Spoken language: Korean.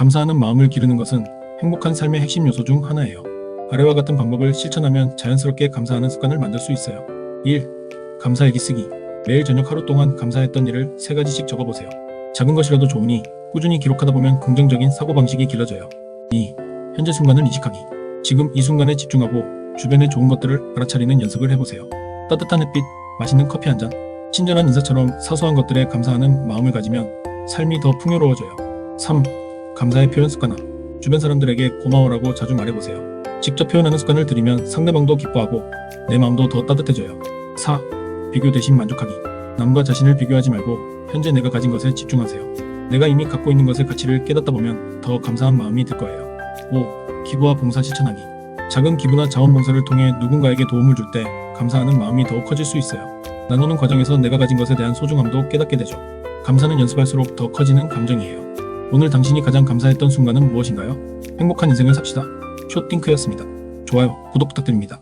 감사하는 마음을 기르는 것은 행복한 삶의 핵심 요소 중 하나예요. 아래와 같은 방법을 실천하면 자연스럽게 감사하는 습관을 만들 수 있어요. 1. 감사일기 쓰기. 매일 저녁 하루 동안 감사했던 일을 세 가지씩 적어보세요. 작은 것이라도 좋으니 꾸준히 기록하다 보면 긍정적인 사고방식이 길러져요. 2. 현재 순간을 인식하기. 지금 이 순간에 집중하고 주변의 좋은 것들을 알아차리는 연습을 해보세요. 따뜻한 햇빛, 맛있는 커피 한 잔, 친절한 인사처럼 사소한 것들에 감사하는 마음을 가지면 삶이 더 풍요로워져요. 3. 감사의 표현 습관화. 주변 사람들에게 고마워라고 자주 말해보세요. 직접 표현하는 습관을 들이면 상대방도 기뻐하고 내 마음도 더 따뜻해져요. 4. 비교 대신 만족하기. 남과 자신을 비교하지 말고 현재 내가 가진 것에 집중하세요. 내가 이미 갖고 있는 것의 가치를 깨닫다 보면 더 감사한 마음이 들 거예요. 5. 기부와 봉사 실천하기. 작은 기부나 자원봉사를 통해 누군가에게 도움을 줄 때 감사하는 마음이 더욱 커질 수 있어요. 나누는 과정에서 내가 가진 것에 대한 소중함도 깨닫게 되죠. 감사는 연습할수록 더 커지는 감정이에요. 오늘 당신이 가장 감사했던 순간은 무엇인가요? 행복한 인생을 삽시다. 쇼띵크였습니다. 좋아요, 구독 부탁드립니다.